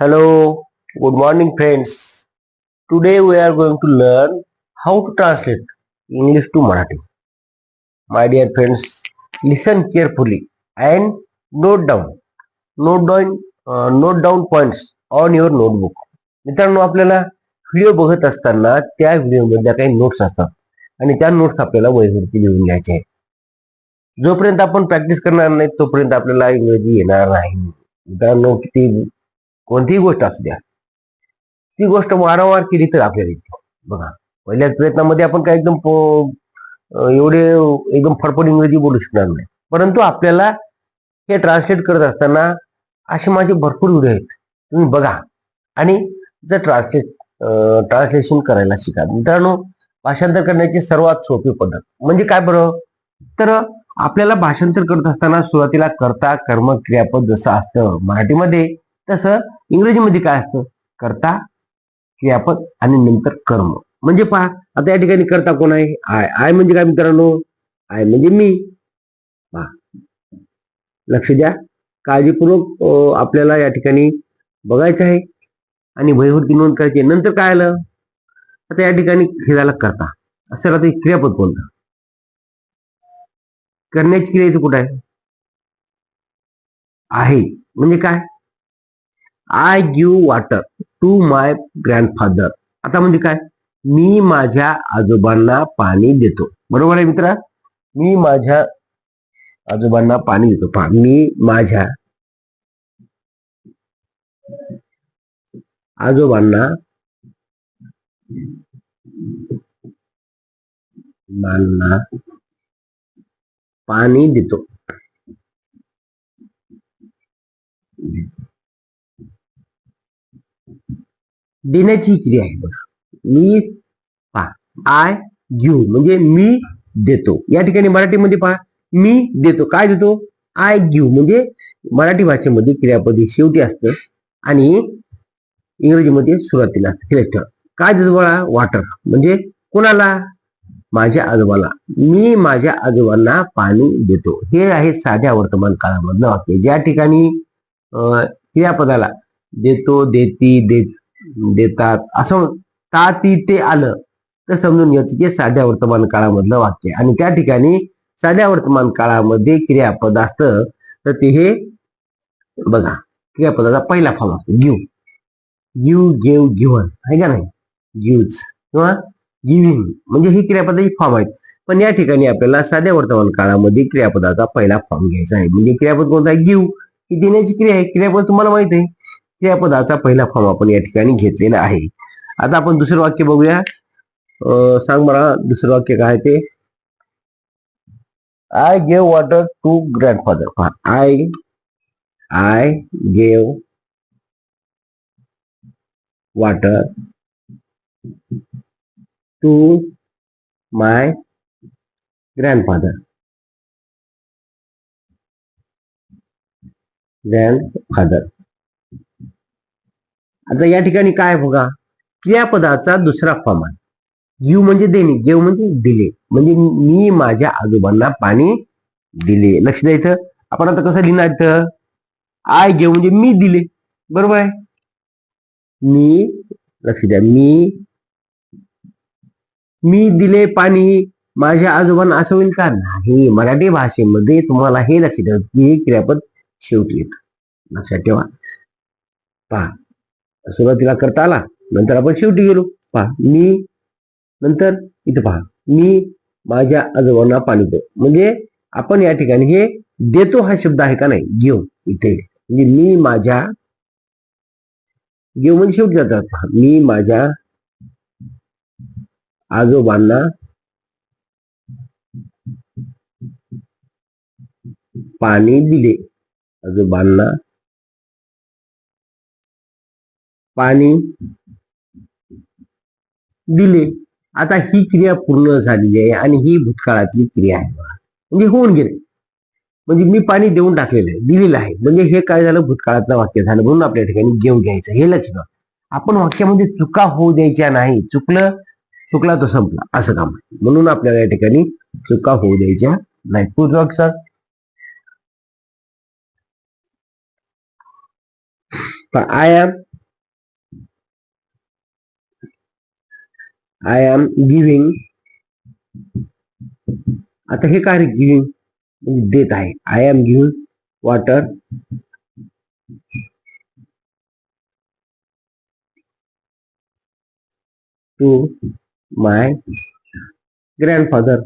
Hello, good morning, friends. Today we are going to learn how to translate English to Marathi. My dear friends, listen carefully and note down, note down, uh, note down points on your notebook. मित्रांनो आपल्याला video बघत असताना त्या व्हिडिओमधल्या काही notes असतात आणि त्या notes आपल्याला वहीवरती लिहून घ्यायचे आहेत जोपर्यंत आपण प्रॅक्टिस करणार नाही तोपर्यंत आपल्याला इंग्रजी येणार नाही मित्रांनो किती कोणतीही गोष्ट असू द्या. ती गोष्ट वारंवार केली तर आपल्याला येते. बघा पहिल्याच प्रयत्नामध्ये आपण काय एकदम एवढे एकदम फडफड इंग्रजी बोलू शकणार नाही. परंतु आपल्याला हे ट्रान्सलेट करत असताना असे माझे भरपूर व्हिडिओ आहेत. तुम्ही बघा. आणि जर ट्रान्सलेट ट्रान्सलेशन करायला शिका. मित्रांनो भाषांतर करण्याची सर्वात सोपी पद्धत म्हणजे काय बरं? तर आपल्याला भाषांतर करत असताना सुरुवातीला कर्ता कर्म क्रियापद जसं असतं मराठीमध्ये तसं इंग्रजीमध्ये काय असतं? करता क्रियापद आणि नंतर कर्म. म्हणजे पहा आता या ठिकाणी करता कोण आहे? आय. आय म्हणजे काय मित्रांनो? आय म्हणजे मी. पहा. लक्ष द्या. काळजीपूर्वक आपल्याला या ठिकाणी बघायचं आहे. आणि वहीवरती नोंद करायची आहे. नंतर काय आलं? आता या ठिकाणी हे झालं करता. असं राहते क्रियापद कोणतं? करण्याची क्रिया इथे कुठं आहे? आहे. म्हणजे काय? I give water to my grandfather आता म्हणजे काय? मी माझ्या आजोबांना पाणी देतो. बरोबर आहे मित्रा? मी माझ्या आजोबांना पाणी देतो. पहा मी माझ्या आजोबांना मांना पाणी देतो. देण्याची क्रिया आहे. बघ मी पहा आय घेऊ म्हणजे मी देतो. या ठिकाणी मराठीमध्ये पहा मी देतो. काय देतो? आय घेऊ म्हणजे मराठी भाषेमध्ये क्रियापद शेवटी असतं आणि इंग्रजीमध्ये सुरुवातीला असतं. ठेवा. काय देतो बळा? वॉटर म्हणजे कोणाला? माझ्या आजोबाला. मी माझ्या आजोबांना पाणी देतो. हे आहे साध्या वर्तमान काळामधलं वाक्य. ज्या ठिकाणी क्रियापदाला देतो देती देत देतात. असं ता ती ते आलं तर समजून घ्यायचं की साध्या वर्तमान काळामधलं वाक्य. आणि त्या ठिकाणी साध्या वर्तमान काळामध्ये क्रियापद असतं तर ते हे बघा क्रियापदाचा पहिला फॉर्म असतो. गिव गिव गेव गिव्हन आहे का नाही? गिव्ज किंवा गिव्हिंग म्हणजे ही क्रियापदाची फॉर्म आहेत. पण या ठिकाणी आपल्याला साध्या वर्तमान काळामध्ये क्रियापदाचा पहिला फॉर्म घ्यायचा आहे. म्हणजे क्रियापद कोणता आहे? गिव ही देण्याची क्रिया आहे. क्रियापद तुम्हाला माहीत आहे. क्रियापदाचा पहिला फॉर्म आपण या ठिकाणी घेतलेला आहे. आता आपण दुसरं वाक्य बघूया. सांग मला दुसरं वाक्य काय ते? I gave water to grandfather I I gave water to my grandfather grandfather आता या ठिकाणी काय बघा? क्रियापदाचा दुसरा फॉर्म आहे. गिव म्हणजे देणे गेव म्हणजे दिले. म्हणजे मी माझ्या आजोबांना पाणी दिले. लक्ष द्यायचं आपण आता कसं लिहिणार इथं? आय गेव म्हणजे मी दिले. बरोबर आहे? मी लक्ष द्या. मी मी दिले पाणी. माझ्या आजोबांना असं होईल का? नाही. मराठी भाषेमध्ये तुम्हाला हे लक्ष ठेवा की हे क्रियापद शेवटी येत. लक्षात ठेवा. पहा. सुरुवातीला करता आला नंतर आपण शेवटी गेलो. पहा मी नंतर इथं पहा मी माझ्या आजोबांना पाणी देतो. म्हणजे आपण या ठिकाणी हे देतो हा शब्द आहे का नाही? घेऊ इथे. म्हणजे मी माझ्या घेऊ म्हणजे शेवटी जातात. पहा मी माझ्या आजोबांना पाणी दिले. आजोबांना पाणी दिले. आता ही क्रिया पूर्ण झालेली आहे आणि ही भूतकाळातली क्रिया आहे. म्हणजे होऊन गेले. म्हणजे मी पाणी देऊन टाकलेलं आहे दिलेलं आहे. म्हणजे हे काय झालं? भूतकाळातलं वाक्य झालं म्हणून आपल्या ठिकाणी घेऊन घ्यायचं. हे लक्ष आपण वाक्यामध्ये चुका होऊ द्यायच्या नाही. चुकलं चुकला तो संपला. असं काम म्हणून आपल्याला या ठिकाणी चुका होऊ द्यायच्या नाही पुढचं वाक्य I I I am giving आता हे काय गिव्हिंग म्हणजे देत आहे. I am giving water to my grandfather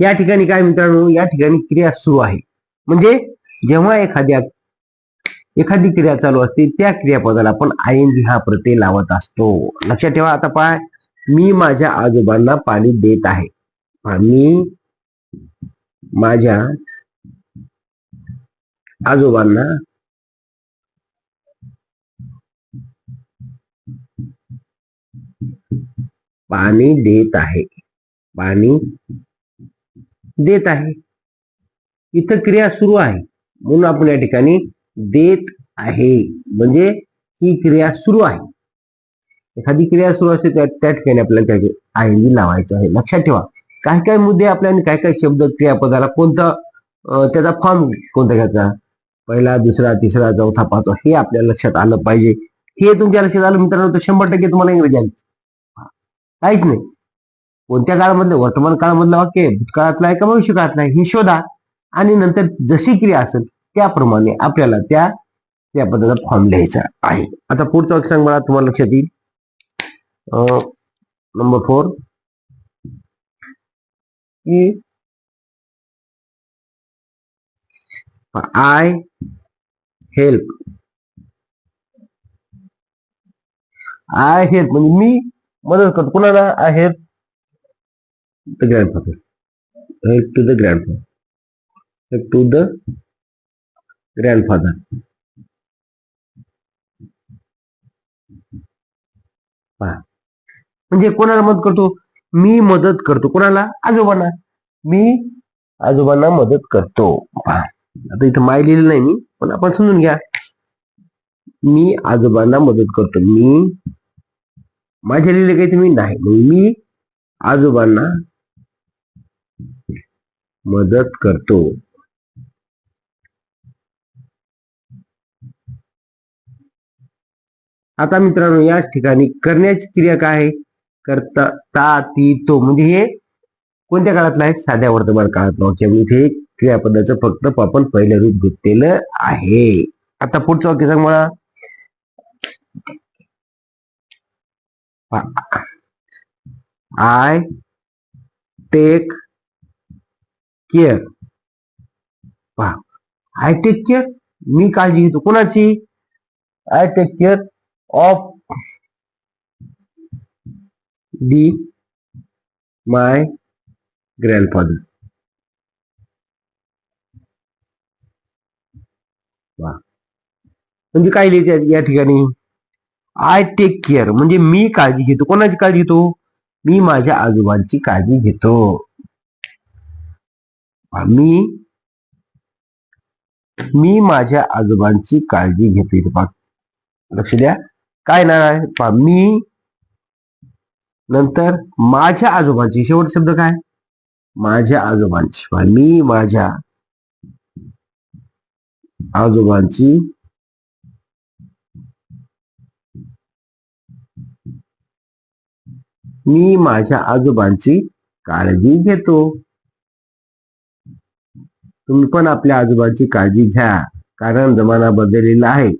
या ठिकाणी काय मित्रांनो? या ठिकाणी क्रिया सुरू आहे. म्हणजे जेव्हा एखाद्या एखादी क्रिया चालू असते त्या क्रियापदाला आपण आय एन जी हा प्रत्यय लावत असतो. लक्षात ठेवा आता पाय मी माझ्या आजोबांना पाणी देत आहे. मी माझ्या आजोबांना पाणी देत आहे. पाणी देत आहे. इथं क्रिया सुरू आहे. म्हणून आपण या ठिकाणी देत आहे. म्हणजे ही क्रिया सुरू आहे. एखादी क्रिया सुरू असते त्या त्या ठिकाणी आपल्याला काय आयनी लावायचं आहे. लक्षात ठेवा. काही काही मुद्दे आपल्याला काय काय शब्द क्रियापदाला कोणता त्याचा फॉर्म कोणता घ्यायचा? पहिला दुसरा तिसरा चौथा पाचवा हे आपल्या लक्षात आलं पाहिजे. हे तुमच्या लक्षात आलं मित्रांनो तर शंभर टक्के तुम्हाला इंग्रजी आली. काहीच नाही. कोणत्या काळामधलं? वर्तमान काळामधलं वाक्य भूतकाळातलं आहे का भविष्य काळातलं आहे? हे शोधा. आणि नंतर जशी क्रिया असेल त्याप्रमाणे आपल्याला त्या त्या पद्धतीचा फॉर्म लिहायचा आहे. आता पुढचा वाक्य मला तुम्हाला लक्षात येईल. नंबर फोर की आय हेल्प आय हेल्प म्हणजे मी मदत करतो. कुणाला I help the grandfather help to the grand father help to the grandfather म्हणजे कोणाला मदत करतो? मी मदत करतो. कोणाला? आजोबांना. मी आजोबांना मदत करतो. आता इथं माय लिहिलं नाही मी पण आपण समजून घ्या. मी आजोबांना मदत करतो. मी माझ्या लिहिले काही तुम्ही नाही. मग मी आजोबांना मदत करतो. आता मित्रांनो या ठिकाणी करण्याची क्रिया काय आहे? करता ता ती तो म्हणजे हे कोणत्या काळातलं आहे? साध्या वर्तमान काळातला. त्यामुळे इथे क्रियापदाचं फक्त आपण पहिलं रूप घेतलेलं आहे. आता पुढचं वाक्य सांग मला. I take care. पहा आय टेक केअर? मी काळजी घेतो. कोणाची? I take care. Of the my grandfather. म्हणजे काय लिहिते या ठिकाणी? आय टेक केअर म्हणजे मी काळजी घेतो. कोणाची काळजी घेतो? मी माझ्या आजोबांची काळजी घेतो. मी मी माझ्या आजोबांची काळजी घेतो इथे लक्ष द्या. काय नाव आहे पहा मी नंतर माझ्या आजोबांची शेवट शब्द काय? माझ्या आजोबांची. मी माझ्या आजोबांची मी माझ्या आजोबांची काळजी घेतो. तुम्ही पण आपल्या आजोबांची काळजी घ्या. कारण जमाना बदललेला आहे.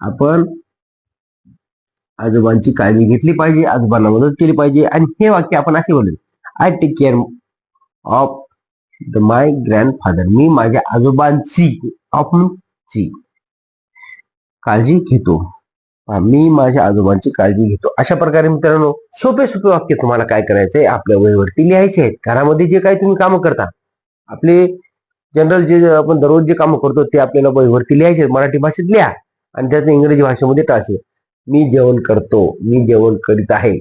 आपण आजोबांची काळजी घेतली पाहिजे आजोबांना मदत केली पाहिजे. आणि हे वाक्य आपण असे बोलले I take care of the my grandfather मी माझ्या आजोबांची ऑफ ची काळजी घेतो. मी माझ्या आजोबांची काळजी घेतो. अशा प्रकारे मित्रांनो सोपे सोपे वाक्य तुम्हाला काय करायचंय आपल्या वहीवरती लिहायचे आहेत. घरामध्ये जे काही तुम्ही कामं करता आपले जनरल जे आपण दररोज जे कामं करतो ते आपल्याला वहीवरती लिहायचे मराठी भाषेत लिहा. आणि त्याचं इंग्रजी भाषेमध्ये टासे मी जेवण करतो मी जेवण करीत आहे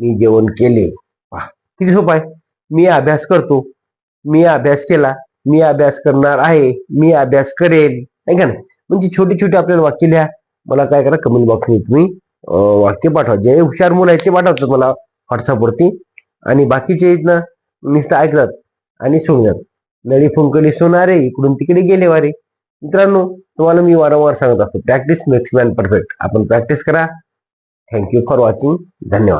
मी जेवण केले. पहा, किती सोपं आहे. मी अभ्यास करतो मी अभ्यास केला मी अभ्यास करणार आहे मी अभ्यास करेल आहे का नाही? म्हणजे छोटी छोटी आपल्याला वाक्य लिहा. मला काय करा कमेंट बॉक्समध्ये तुम्ही वाक्य पाठवा. जे हुशार मुलं आहेत ते पाठवतात मला व्हॉट्सअपवरती आणि बाकीचे आहेत ना नुसतं ऐकतात आणि सोडतात नळी फुंकली सोनारे इकडून तिकडे गेले वारे. मित्रांनो तुम्हाला मी वारंवार सांगत असतो प्रॅक्टिस मेक्स मॅन परफेक्ट आपण प्रॅक्टिस करा. थँक्यू फॉर वॉचिंग धन्यवाद.